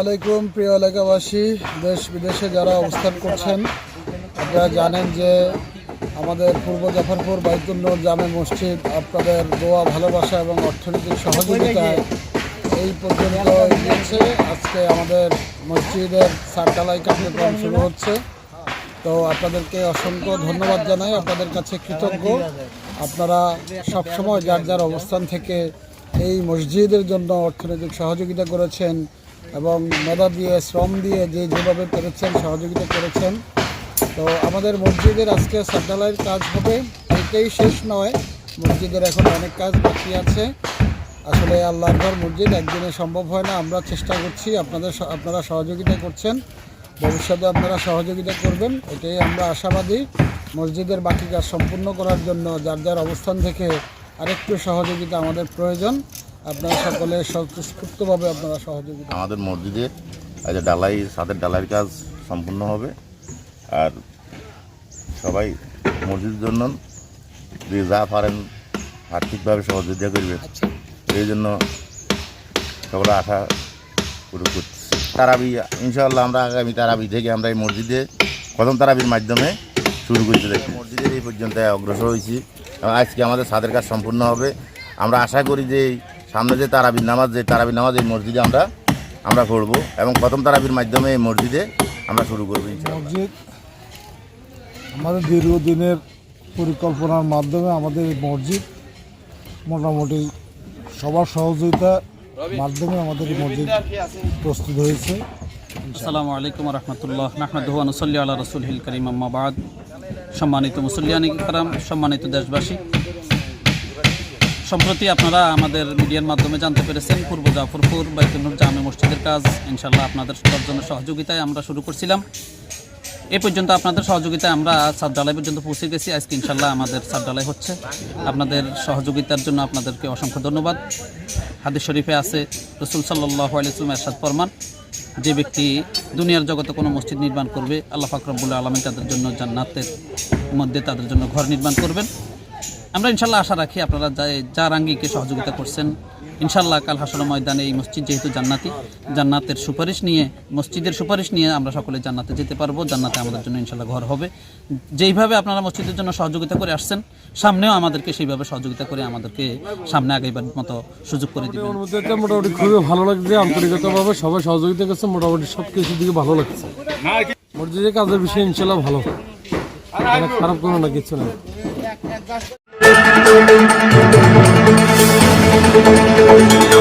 আলাইকুম, প্রিয় এলাকাবাসী। দেশ বিদেশে যারা অবস্থান করছেন, আপনারা জানেন যে আমাদের পূর্ব জাফরপুর বাইতুল্নুর জামে মসজিদ আপনাদের দোয়া, ভালোবাসা এবং অর্থনৈতিক সহযোগিতায় এই পর্যন্ত এগিয়েছে। আজকে আমাদের মসজিদের সারটালাই কার্যক্রম শুরু হচ্ছে। তো আপনাদেরকে অসংখ্য ধন্যবাদ জানাই। আপনাদের কাছে কৃতজ্ঞ। আপনারা সবসময় যার যার অবস্থান থেকে এই মসজিদের জন্য অর্থনৈতিক সহযোগিতা করেছেন এবং মেধা দিয়ে, শ্রম দিয়ে যে যেভাবে পেরেছেন সহযোগিতা করেছেন। তো আমাদের মসজিদের আজকে সাটালাইয়ের কাজ হবে। এটাই শেষ নয়। মসজিদের এখন অনেক কাজ বাকি আছে। আসলে আল্লাহর ঘর মসজিদ একদিনে সম্ভব হয় না। আমরা চেষ্টা করছি আপনাদের আপনারা সহযোগিতা করছেন। ভবিষ্যতে আপনারা সহযোগিতা করবেন। এটাই আমরা আশাবাদী। মসজিদের বাকি কাজ সম্পূর্ণ করার জন্য যার যার অবস্থান থেকে আরেকটু সহযোগিতা আমাদের প্রয়োজন। আপনারা সকলে স্বতঃস্ফূর্তভাবে আপনারা সহযোগিতা আমাদের মসজিদে আজ ডালাই সাদের ডালাইয়ের কাজ সম্পূর্ণ হবে। আর সবাই মসজিদের জন্য যে যা পারেন আর্থিকভাবে সহযোগিতা করবে এই জন্য সকলে আশা শুরু করছি। তারাবি ইনশাআল্লাহ আমরা আগামী তারাবি থেকে আমরা এই মসজিদে প্রথম তারাবির মাধ্যমে শুরু করতে দেখি মসজিদের এই পর্যন্ত অগ্রসর হয়েছি। আজকে আমাদের সাদের কাজ সম্পূর্ণ হবে। আমরা আশা করি যে সামনে যে তারাবির নামাজ যে তারাবির নামাজ এই মসজিদে আমরা আমরা করব এবং প্রথম তারাবির মাধ্যমে এই মসজিদে আমরা শুরু করব মসজিদ আমাদের দীর্ঘদিনের পরিকল্পনার মাধ্যমে আমাদের এই মসজিদ মোটামুটি সবার সহযোগিতার মাধ্যমে আমাদের এই মসজিদ প্রস্তুত হয়েছে। আসসালামু আলাইকুম রহমতুল্লাহ নাহমাদুহু ওয়া নুসাল্লি আলা রাসূলিল কারীম আম্মা বাদ। সম্মানিত মুসল্লিয়ানি কারাম সম্মানিত দেশবাসী সম্প্রতি আপনারা আমাদের মিডিয়ার মাধ্যমে জানতে পেরেছেন, পূর্ব জাফরপুর বাইতুল্নুর জামে মসজিদের কাজ। ইনশাল্লাহ আপনাদের দশজনের সহযোগিতায় আমরা শুরু করছিলাম। এ পর্যন্ত আপনাদের সহযোগিতায় আমরা সাতডালাই পর্যন্ত পৌঁছে গেছি। আজকে ইনশাল্লাহ আমাদের সাতডালাই হচ্ছে। আপনাদের সহযোগিতার জন্য আপনাদেরকে অসংখ্য ধন্যবাদ। হাদিস শরীফে আছে, রসুল সাল্লাহ আলিয়াল্লাম এরশাদ ফরমান, যে ব্যক্তি দুনিয়ার জগতে কোনো মসজিদ নির্মাণ করবে, আল্লাহ ফাকরাবুল আলমী তাদের জন্য জান্নাতের মধ্যে তাদের জন্য ঘর নির্মাণ করবেন। আমরা ইনশাল্লাহ আশা রাখি আপনারা যা- যার আঙ্গিকে সহযোগিতা করছেন, ইনশাল্লাহ কাল হাসর ময়দানে এই মসজিদ যেহেতু জান্নাতি, জান্নাতের সুপারিশ নিয়ে, মসজিদের সুপারিশ নিয়ে আমরা সকলে জান্নাতে যেতে পারব, জান্নাতে আমাদের জন্য ইনশাল্লাহ ঘর হবে। যেইভাবে আপনারা মসজিদের জন্য সহযোগিতা করে আসছেন, সামনেও আমাদেরকে সেইভাবে সহযোগিতা করে আমাদেরকে সামনে আগেবার মতো সুযোগ করে দিবেন। মোটামুটি খুবই ভালো লাগছে, আন্তরিকতাভাবে সবাই সহযোগিতা করছে, মোটামুটি সব কিছুর দিকে ভালো লাগছে। মসজিদের কাজের বিষয়ে ইনশাল্লাহ ভালো। খারাপ কোনো না, কিছু না। Thank you.